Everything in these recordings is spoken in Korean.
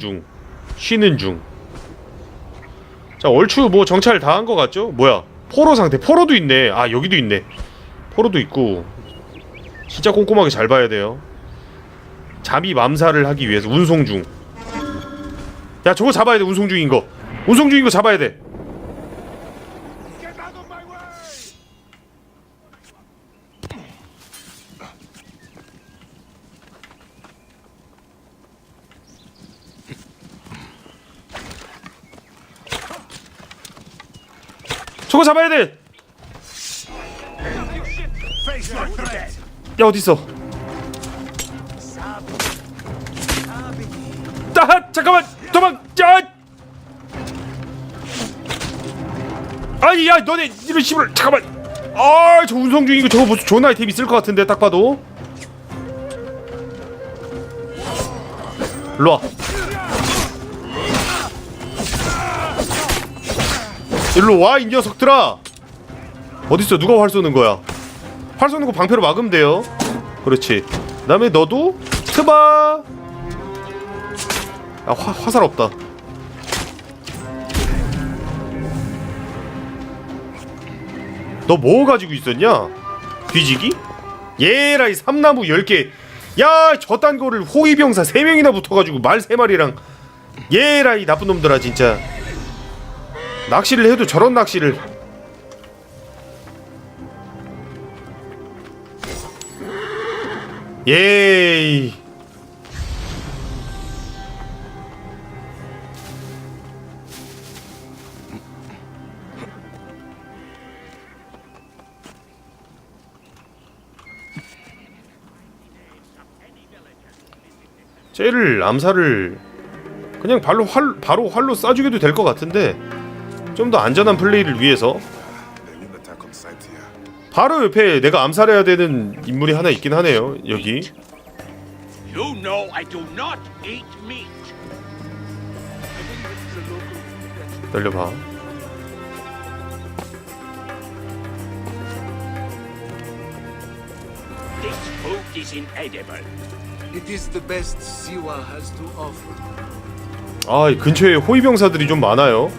중 쉬는 중. 자 얼추 뭐 정찰 다 한 것 같죠? 뭐야 포로 상태 포로도 있네. 아 여기도 있네. 포로도 있고 진짜 꼼꼼하게 잘 봐야 돼요. 잠이 맘사를 하기 위해서 운송 중. 야 저거 잡아야 돼 운송 중인 거. 운송 중인 거 잡아야 돼. 저거 잡아야 돼. 야 어디 있어? 아 잠깐만. 도망. 야 아니 야 너네 이런 씨발 잠깐만. 아저 운송 중이고 저거 무슨 좋은 아이템 있을 것 같은데 딱 봐도. 일로 와 일로 와 이 녀석들아. 어딨어? 누가 활 쏘는 거야? 활 쏘는 거 방패로 막으면 돼요. 그렇지. 그 다음에 너도 트바 아 화, 화살 없다. 너 뭐 가지고 있었냐? 뒤지기? 예라 이 삼나무 10개. 야 저딴 거를 호위병사 3명이나 붙어가지고 말 3마리랑. 예라 이 나쁜 놈들아 진짜 낚시를 해도 저런 낚시를. 예이. 쟤를 암살을 그냥 발로 활 바로 활로 쏴주게도 될 것 같은데 좀 더 안전한 플레이를 위해서. 바로 옆에 내가 암살해야 되는 인물이 하나 있긴 하네요. 여기 You know I do not eat meat. 열려봐. This food is inedible. It is the best Siwa has to offer. 아, 이 근처에 호위병사들이 좀 많아요.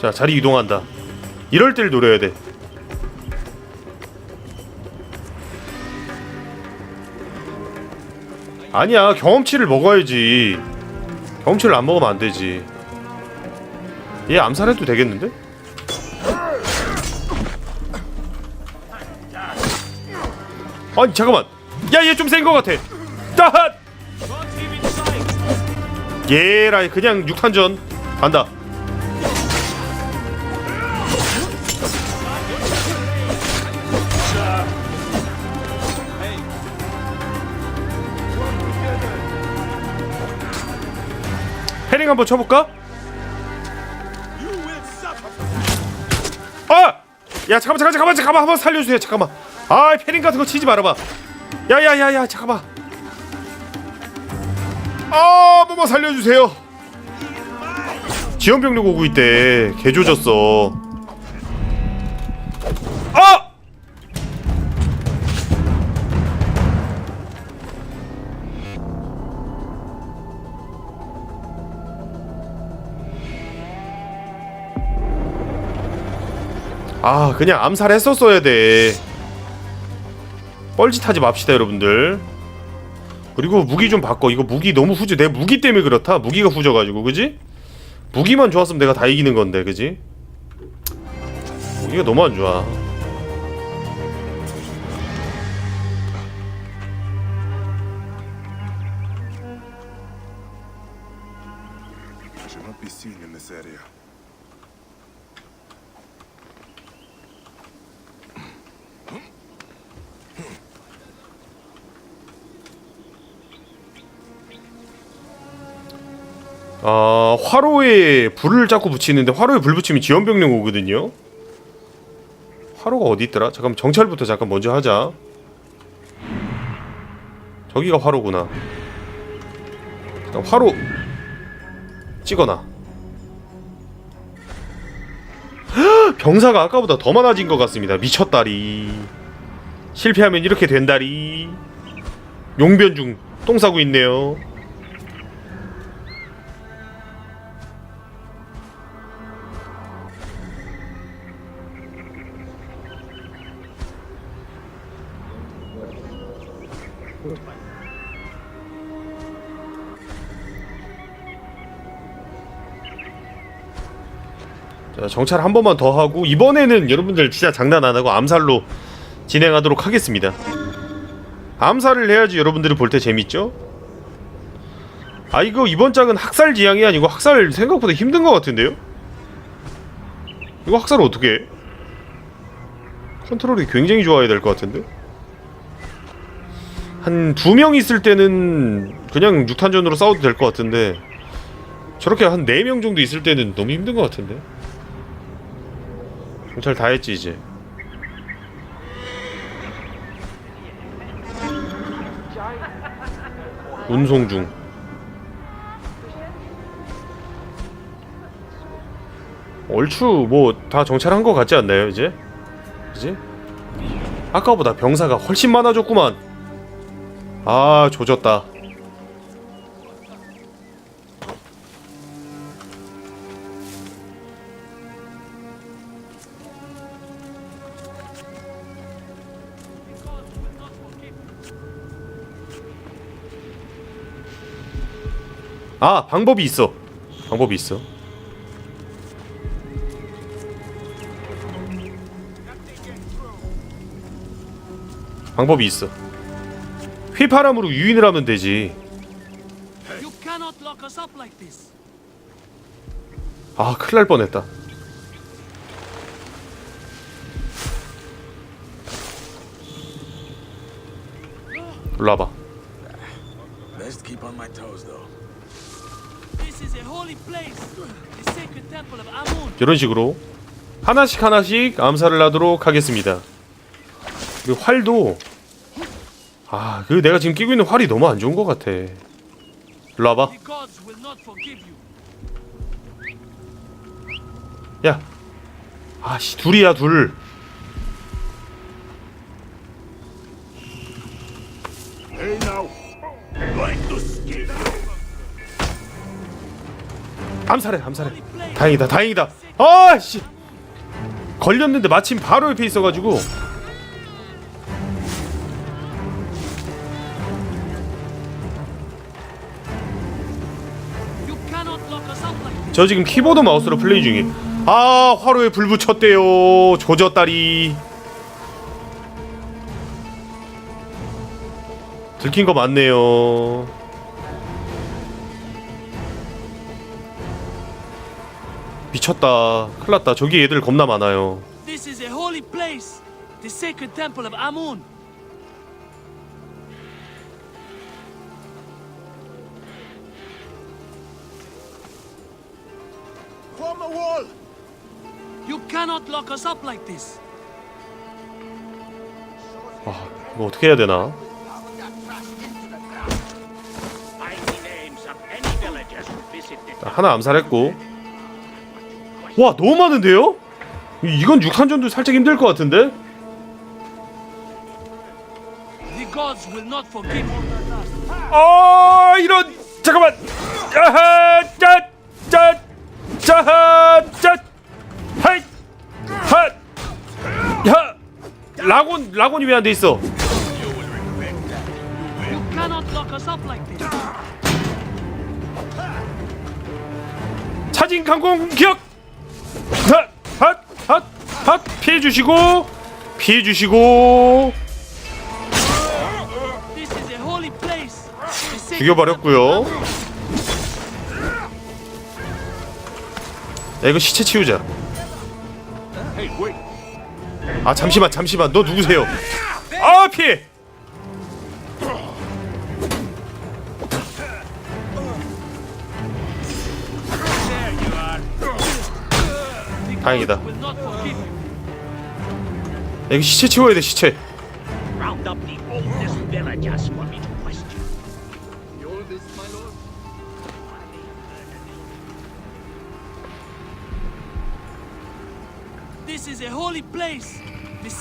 자, 자리 이동한다. 이럴 때를 노려야 돼. 아니야, 경험치를 먹어야지. 경험치를 안 먹으면 안 되지. 얘 암살해도 되겠는데? 아니 잠깐만. 야, 얘 좀 센 거 같아. 따! 얘라 그냥 육탄전 간다. 패링 한번 쳐볼까? 아! 야 잠깐만 잠깐만 잠깐만 한번 살려주세요 잠깐만 아 패링 같은 거 치지 말아봐 야야야야 잠깐만 아 뭐뭐 살려주세요. 지원병력 오고 있대 개 조졌어. 아! 아 그냥 암살했었어야 돼. 뻘짓하지 맙시다 여러분들 그리고 무기 좀 바꿔 이거 무기 너무 후져 내 무기 때문에 그렇다 무기가 후져가지고 그지? 무기만 좋았으면 내가 다 이기는 건데 그지? 무기가 너무 안 좋아 아 화로에 불을 자꾸 붙이는데 화로에 불 붙이면 지원병력 오거든요 화로가 어디 있더라? 잠깐 정찰부터 잠깐 먼저 하자. 저기가 화로구나. 화로 찍어놔. 헉, 병사가 아까보다 더 많아진 것 같습니다. 미쳤다리. 실패하면 이렇게 된다리. 용변 중 똥 싸고 있네요. 자, 정찰 한 번만 더 하고 이번에는 여러분들 진짜 장난 안 하고 암살로 진행하도록 하겠습니다. 암살을 해야지 여러분들이 볼 때 재밌죠? 아 이거 이번 장은 학살 지향이 아니고 학살 생각보다 힘든 것 같은데요? 이거 학살 어떻게 해? 컨트롤이 굉장히 좋아야 될 것 같은데? 한 두 명 있을 때는 그냥 육탄전으로 싸워도 될 것 같은데 저렇게 한 네 명 정도 있을 때는 너무 힘든 것 같은데? 경찰 다 했지 이제 운송 중 얼추 뭐 다 정찰한 것 같지 않나요 이제? 이제? 아까보다 병사가 훨씬 많아졌구만 아 조졌다 아 방법이 있어. 방법이 있어. 방법이 있어. 휘파람으로 유인을 하면 되지. 아 큰일 날 뻔했다. 일로 와봐 이런 식으로 하나씩 하나씩 암살을 하도록 하겠습니다. 그리고 활도 아, 그 내가 지금 끼고 있는 활이 너무 안 좋은 것 같아. 일로 와봐. 야, 아씨 둘이야 둘. 암살해, 암살해. 다행이다, 다행이다. 아씨, 걸렸는데 마침 바로 옆에 있어가지고. 저 지금 키보드 마우스로 플레이 중이. 아, 화로에 불 붙였대요. 조졌다리. 들킨 거 맞네요. 미쳤다. 큰일 났다. 저기 애들 겁나 많아요. This is a holy place. The sacred temple of Amun. Form a wall. You cannot lock us up like this. 아, 이거 어떻게 해야 되나? The 하나 암살했고. 와, 너무 많은데요? 이- 이건 육탄전도 살짝 힘들 것 같은데? 아 이런 잠깐만 야하 짜짜짜짜 하이 하야 라곤 라곤이 왜 안 돼 있어? 차진 강공 기억 핫 핫 핫 핫 피해 주시고 피해 주시고 This is a holy place. The sacred 죽여버렸고요. 야 이거 시체 치우자. 아 잠시만 잠시만 너 누구세요? 아 피해. 다행이다. 여기 시체 치워야 돼 시체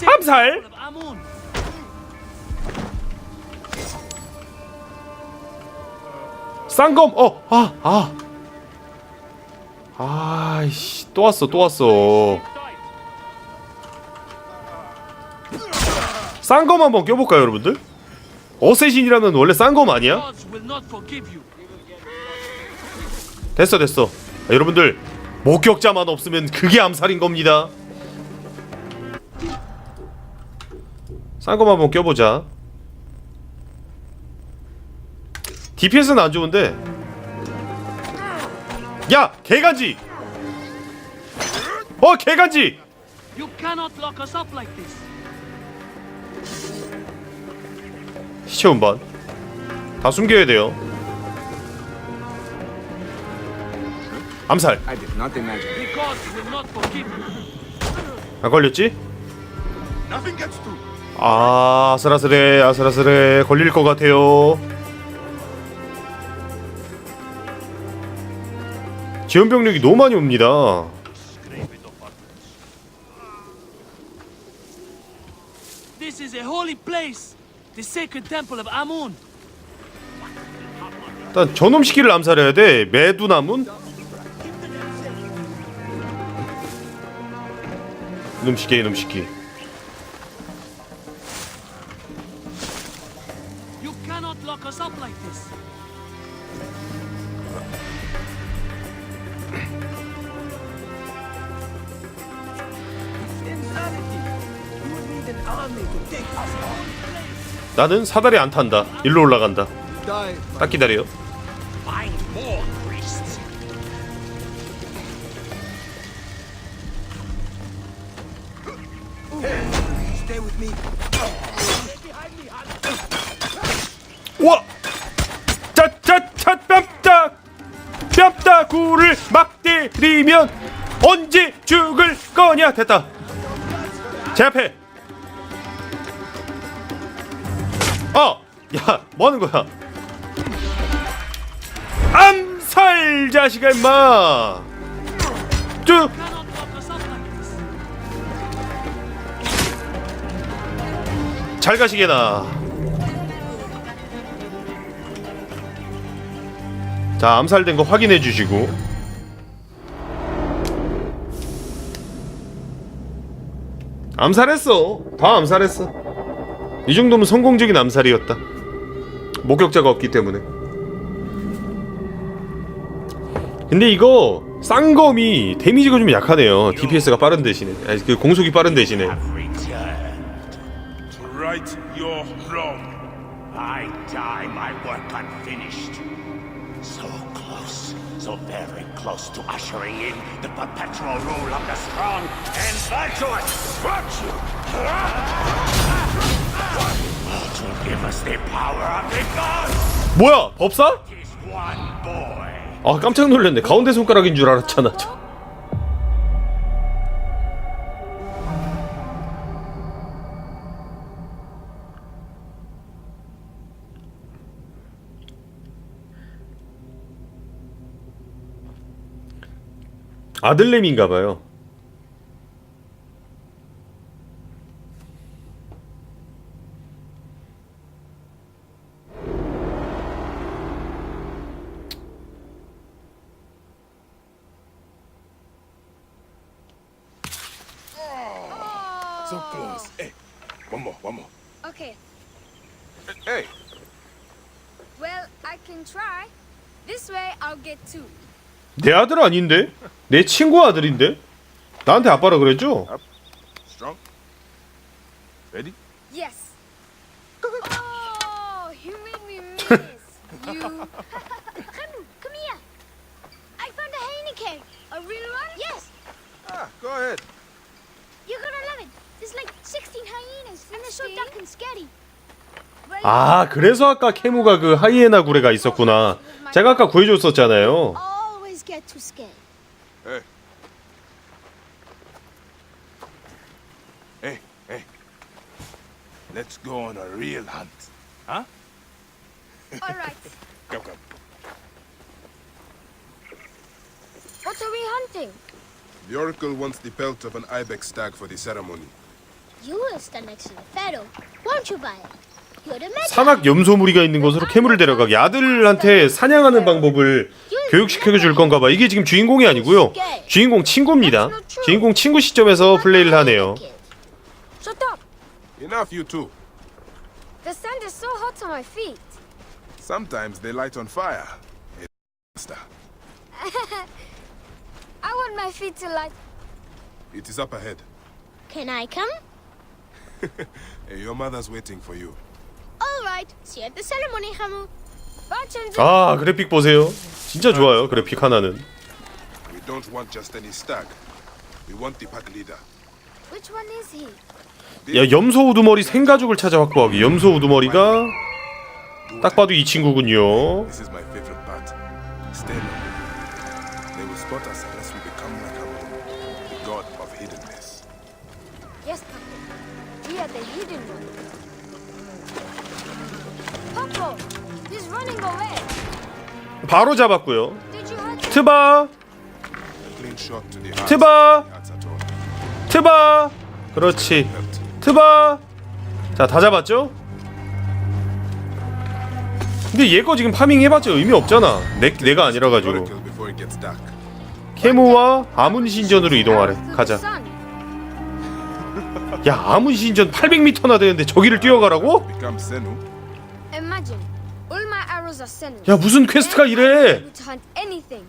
암살! 쌍검 어아아 아. 아이씨 또 왔어 또 왔어 쌍검 한번 껴볼까요 여러분들? 어쌔신이라면 원래 쌍검 아니야? 됐어 됐어 아, 여러분들 목격자만 없으면 그게 암살인 겁니다 쌍검 한번 껴보자 DPS는 안 좋은데 야 개간지 어 개간지 You cannot lock us up like this. 시체 운반 다 숨겨야 돼요 암살 I did not imagine. The gods will not forgive you. 안 걸렸지? Nothing gets through. 아 아슬아슬해 아슬아슬해 걸릴 것 같아요 지원 병력이 너무 많이 옵니다. 일단 저놈 시키를 암살해야 돼 매두나문 이놈 시키 이놈 시키 You cannot lock us up like this. 나는 사다리 안 탄다 일로 올라간다. 딱 기다려. 와! 짜짜짜 뺨따 뺨따구를 막 때리면 언제 죽을 거냐 됐다 제 앞에 어 야 뭐 하는 거야 암살 자식아 임마 쭉. 잘 가시게나. 자, 암살된 거 확인해 주시고. 암살했어. 다 암살했어. 이 정도면 성공적인 암살이었다. 목격자가 없기 때문에. 근데 이거 쌍검이 데미지가 좀 약하네요. DPS가 빠른 대신에. 아니, 그 공속이 빠른 대신에. 뭐야? 법사? 아 깜짝 놀랐네 가운데 손가락인 줄 알았잖아 저. 아들내미인가 봐요 So close. Hey, one more, one more. Okay, Hey, well, I can try. This way, I'll get two. 내 아들 아닌데? 내 친구 아들인데? 나한테 아빠라 그랬죠? strong. Ready? Yes. Oh, you made me miss. you. Remu, come here. I found a Heineken. A real one? Yes. Ah, go ahead. You're gonna love it. There's like 16 hyenas, and they're so dark and scary. Well, 아 그래서 아까 케무가 그 하이에나 구레가 있었구나 제가 아까 구해줬었잖아요. Hey. Hey, hey. Let's go on a real hunt. Huh? All right. Come, come. What are we hunting? The Oracle wants the pelt of an ibex stag for the ceremony. You will stand next to the pharaoh. Won't you buy it? You're the Magi. 산악 염소무리가 있는 곳으로 캐물을 데려가게 아들한테 사냥하는 방법을 교육시켜 줄 건가 봐. 이게 지금 주인공이 아니고요. 주인공 친구입니다. 주인공 친구 시점에서 플레이를 하네요. Shut up. Enough, you two. The sand is so hot on my feet. Sometimes they light on fire. Master, I want my feet to light. It is up ahead. Can I come? Your mother's waiting for you. All right. See you at the ceremony, Hamu. Chenju. 아 그래픽 보세요. 진짜 좋아요. 그래픽 하나는. We don't want just any stag. We want the pack leader. Which one is he? 야 염소 우두머리 생가죽을 찾아 확보하기. 염소 우두머리가 딱 봐도 이 친구군요. This is my favorite part. 바로 잡았고요. 트바. 트바. 트바. 그렇지. 트바. 자 다 잡았죠? 근데 얘거 지금 파밍 해봤자 의미 없잖아. 내 내가 아니라 가지고. Oracle before it gets dark. 케무와 아문 신전으로 이동하래. 가자. 야 아문 신전 800m나 되는데 저기를 뛰어가라고? 야 무슨 퀘스트가 이래? able to hunt anything.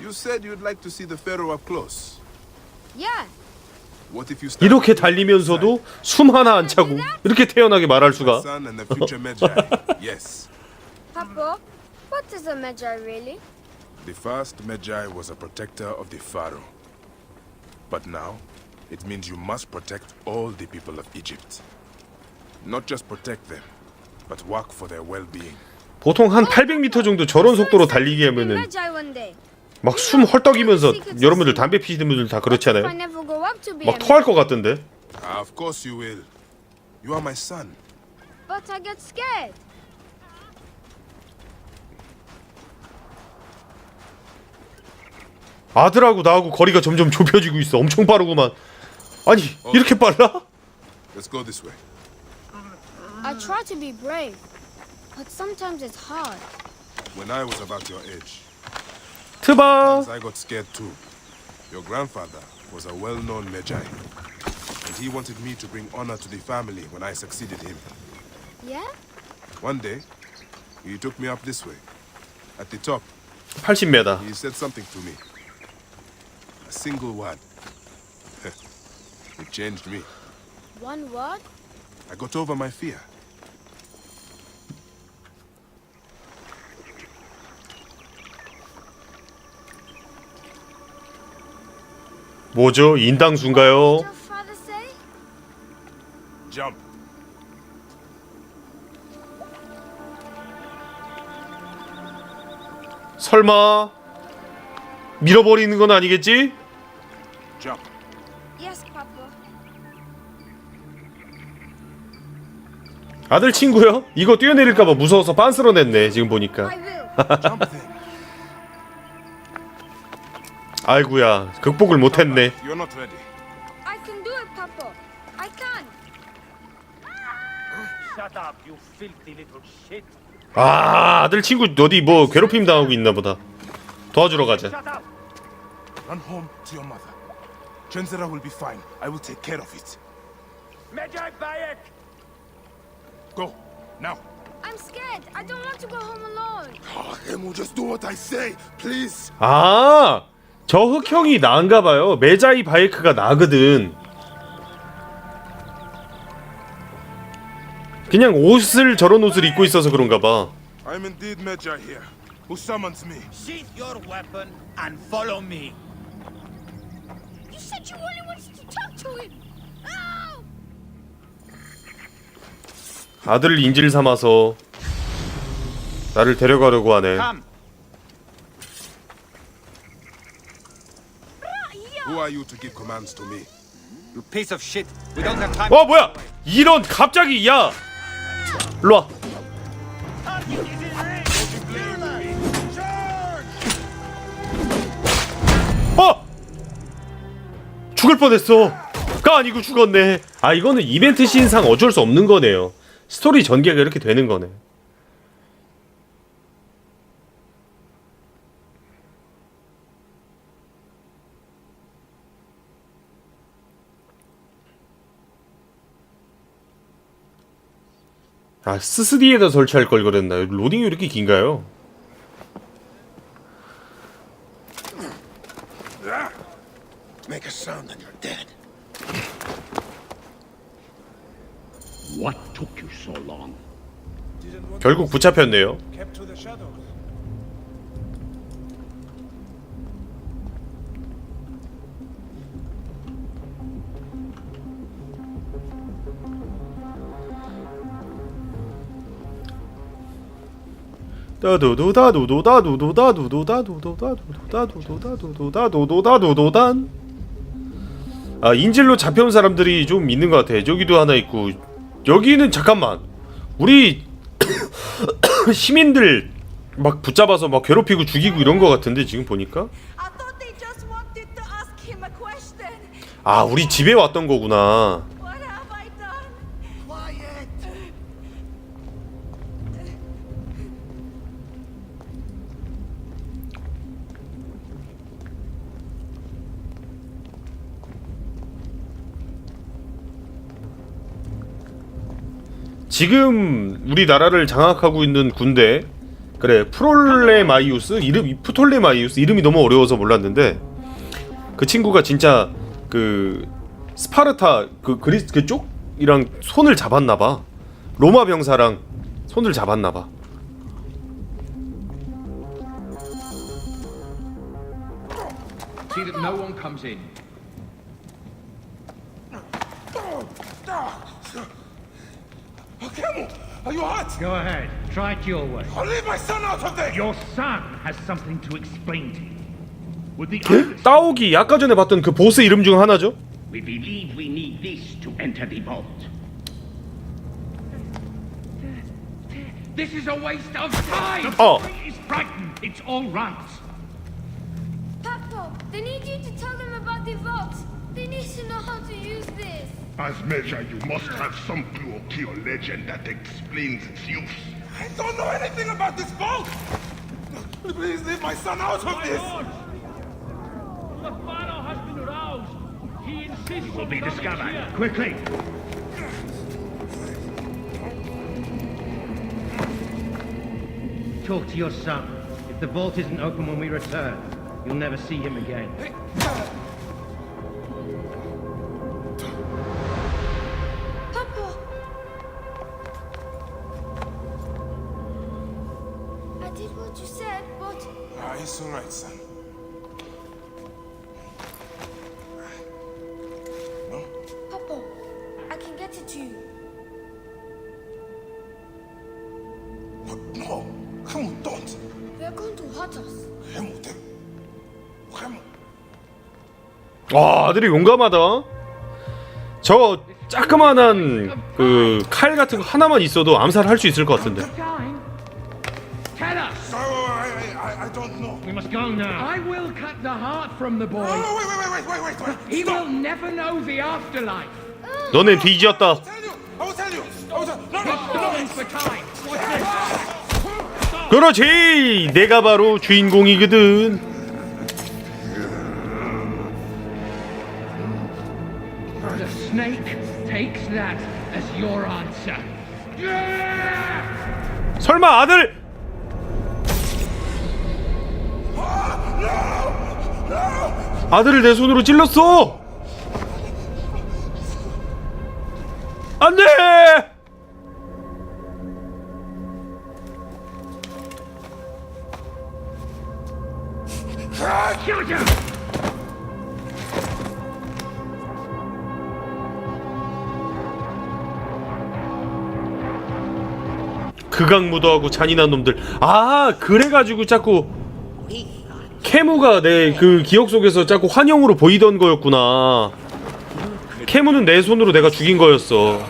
You said you'd like to see the pharaoh up close. Yeah. What if you start 이렇게 with the 달리면서도 숨 하나 안 차고 이렇게 태연하게 말할 수가? sun and the future Magi? yes. Papa, what is a Magi really? The first Magi was a protector of the pharaoh. But now, it means you must protect all the people of Egypt. Not just protect them, but work for their well-being. 보통 한 800m 정도 저런 속도로 달리기 하면은. 막 숨 헐떡이면서 여러분들 담배 피시는 분들 다 그렇지 않아요? 막 토할 것 같던데? Ah, of course you will. You are my son. But I get scared. 아들하고 나하고 거리가 점점 좁혀지고 있어. 엄청 빠르구만. 아니 이렇게 빨라? Let's go this way. I try to be brave, but sometimes it's hard. When I was about your age, 트바 I got scared too. Your grandfather was a well-known Magi. And he wanted me to bring honor to the family when I succeeded him. Yeah? One day, he took me up this way. At the top, 80m. he said something to me. A single word. it changed me. One word? I got over my fear. 뭐죠? 인당수인가요? Jump. 설마 밀어버리는 건 아니겠지? Jump. Yes, Papa. 아들 친구요? 이거 뛰어내릴까봐 무서워서 빤스러냈네 지금 보니까 I will. Jump then. 아이구야 극복을 못했네 You're not ready. I can do it, Papa. I can. Shut up, you filthy little shit. 아 아들 친구 어디 뭐 괴롭힘 당하고 있나 보다 도와주러 가자 Shut up. Run home to your mother. Chenzera will be fine. I will take care of it. Magi Bayek! Go. Now. I'm scared. I don't want to go home alone. Oh, Emu, just do what I say, please. 아, 저 흑형이 나은가 봐요. 메자이 바이크가 나거든. 그냥 옷을 저런 옷을 입고 있어서 그런가 봐. I'm indeed Magi here. Who summons me? Sheath your weapon and follow me. You said you only wanted to talk to him. Ow! 아들을 인질 삼아서 나를 데려가려고 하네. Come. Who are you to give commands to me? You piece of shit. We don't have time. 어 뭐야? 이런 갑자기 야. 일로와. 어! 죽을 뻔했어. 가 아니고 죽었네. 아 이거는 이벤트 신상 어쩔 수 없는 거네요. 스토리 전개가 이렇게 되는 거네 아 스스디에다 설치할 걸 그랬나 로딩이 왜 이렇게 긴가요? Make a sound and you're dead. What took you so long? 결국 붙잡혔네요 Kept to the shadows. 다도도다도도다도도다도도다도도다도도다도도다도도단 아 인질로 잡혀온 사람들이 좀 있는 것 같아 저기도 하나 있고 여기는 잠깐만 우리 시민들 막 붙잡아서 막 괴롭히고 죽이고 이런 것 같은데 지금 보니까. 아 우리 집에 왔던 거구나 지금 우리나라를 장악하고 있는 군대 그래 프롤레마이우스 이름 프톨레마이우스 이름이 너무 어려워서 몰랐는데 그 친구가 진짜 그 스파르타 그 그리스 그쪽이랑 손을 잡았나 봐 로마 병사랑 손을 잡았나 봐 See that no one comes in. Camel, are you hurt? Go ahead. Try it your way. I'll leave my son out of there. Your son has something to explain to you. With the others, 따오기 아까 전에 봤던 그 보스 이름 중 하나죠 we believe we need this to enter the vault. This is a waste of time. Oh. The boy is frightened. It's all right. Papo, they need you to tell them about the vault. They need to know how to use this. As measure, you must have some clue or key or legend that explains its use. I don't know anything about this boat. Please leave my son out of this. The pharaoh has been aroused. He insists Will be discovered here. quickly. Talk to your son. If the vault isn't open when we return, you'll never see him again. Uh, I you. No, no. Camel, don't. They're going to hurt us. Camel, they... Camel. 와 아들이 용감하다 저 자그만한 그 칼 같은 거 하나만 있어도 암살할 수 있을 것 같은데 Time. Tell us. Oh, I, I, I don't know. We must go now. I will cut the heart from the boy. Oh, wait, wait, wait, wait, wait, wait, wait. He will never know the afterlife. 너네 뒤지었다. 그렇지. 내가 바로 주인공이거든. 설마 아들 아들을 내 손으로 찔렀어! 안돼! 극악무도하고 잔인한 놈들. 아 그래가지고 자꾸 캐무가 내 그 기억 속에서 자꾸 환영으로 보이던 거였구나 캐무는 내 손으로 내가 죽인 거였어.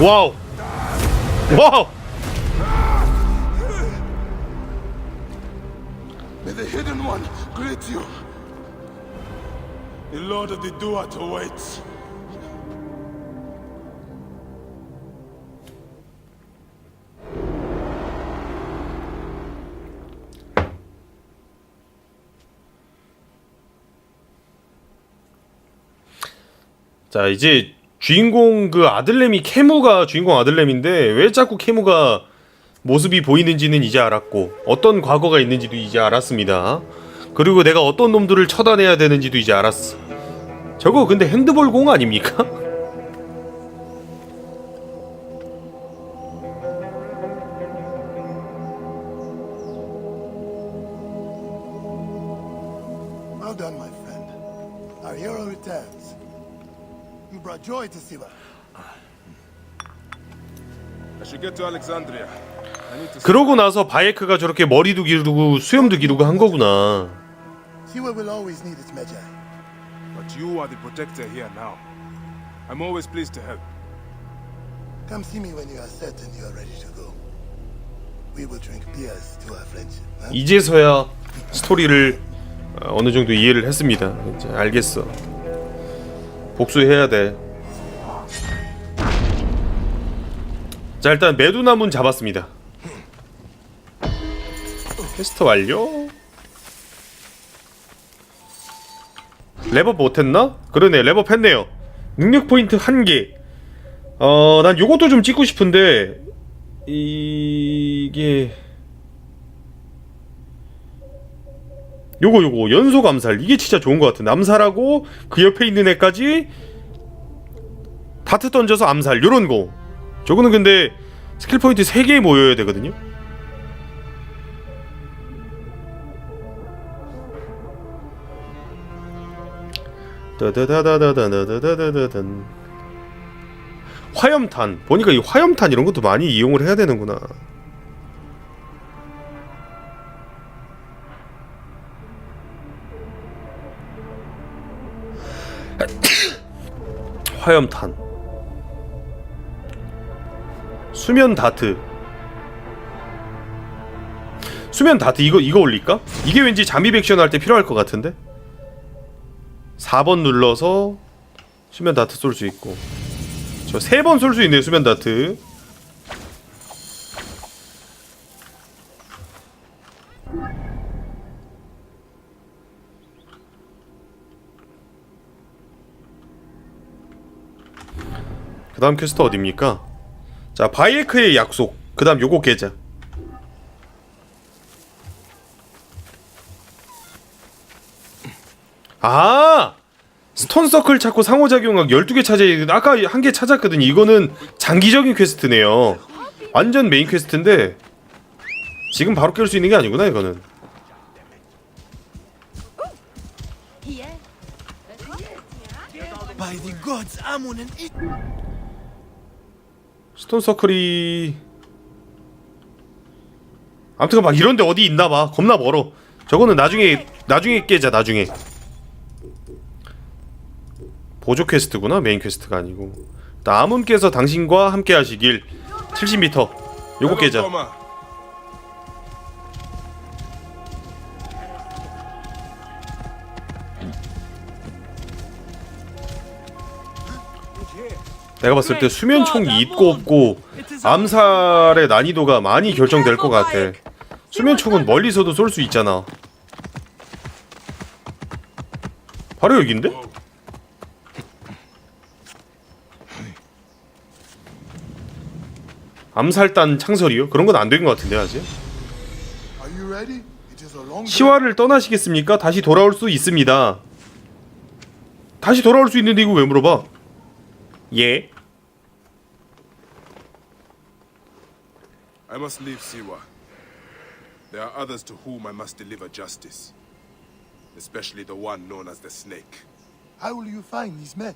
와우. 와우. The Hidden One greet you. The Lord of the Duat awaits. 자 이제 주인공 그 아들내미 캐무가 주인공 아들내미인데 왜 자꾸 캐무가 모습이 보이는지는 이제 알았고 어떤 과거가 있는지도 이제 알았습니다. 그리고 내가 어떤 놈들을 처단해야 되는지도 이제 알았어. 저거 근데 핸드볼 공 아닙니까? 그러고 나서 바예크가 저렇게 머리도 기르고 수염도 기르고 한 거구나. Siva will always need its Magi. But you are the protector here now. I'm always pleased to help. Come see me when you are certain you are ready to go. We will drink beers to our friendship. Huh? 이제서야 스토리를 어, 어느 정도 이해를 했습니다. 이제 알겠어. 복수해야 돼. 자 일단 메두나문 잡았습니다. 퀘스트 완료. 랩업 못했나? 그러네 랩업 했네요. 능력 포인트 한 개. 어, 난 요것도 좀 찍고 싶은데 이게 요거 요거 연속 암살 이게 진짜 좋은 것 같아. 암살하고 그 옆에 있는 애까지 다트 던져서 암살 요런 거. 저거는 근데 스킬 포인트 3개 모여야 되거든요. 따다다다다다다다다단 화염탄 보니까 이 화염탄 이런 것도 많이 이용을 해야 되는구나. 화염탄 수면 다트 수면 다트 이거 이거 올릴까? 이게 왠지 잠입 액션 할 때 필요할 것 같은데 4번 눌러서 수면 다트 쏠 수 있고 저세번쏠 수 있네요 수면 다트 그 다음 퀘스트 어딥니까? 자 바이에크의 약속. 그 다음 요거 깨자 아! 스톤 서클 찾고 상호작용학 12개 찾아야 돼. 아까 한 개 찾았거든 이거는 장기적인 퀘스트네요. 완전 메인 퀘스트인데 지금 바로 깰 수 있는 게 아니구나 이거는 Here. By the gods, Amun and it. 스톤 서클이 아무튼 막 이런데 어디 있나봐. 겁나 멀어. 저거는 나중에 나중에 깨자 나중에. 보조 퀘스트구나 메인 퀘스트가 아니고. 남은께서 당신과 함께 하시길. 70m 요거 깨자 내가 봤을 때 수면 총이 있고 없고 암살의 난이도가 많이 결정될 것 같아 수면 총은 멀리서도 쏠 수 있잖아 바로 여긴데? 암살단 창설이요? 그런 건 안 된 것 같은데 아직 Are you ready? It is a long 시화를 떠나시겠습니까? 다시 돌아올 수 있습니다 다시 돌아올 수 있는데 이거 왜 물어봐? 예 I must leave Siwa. There are others to whom I must deliver justice. especially the one known as the Snake. How will you find these men?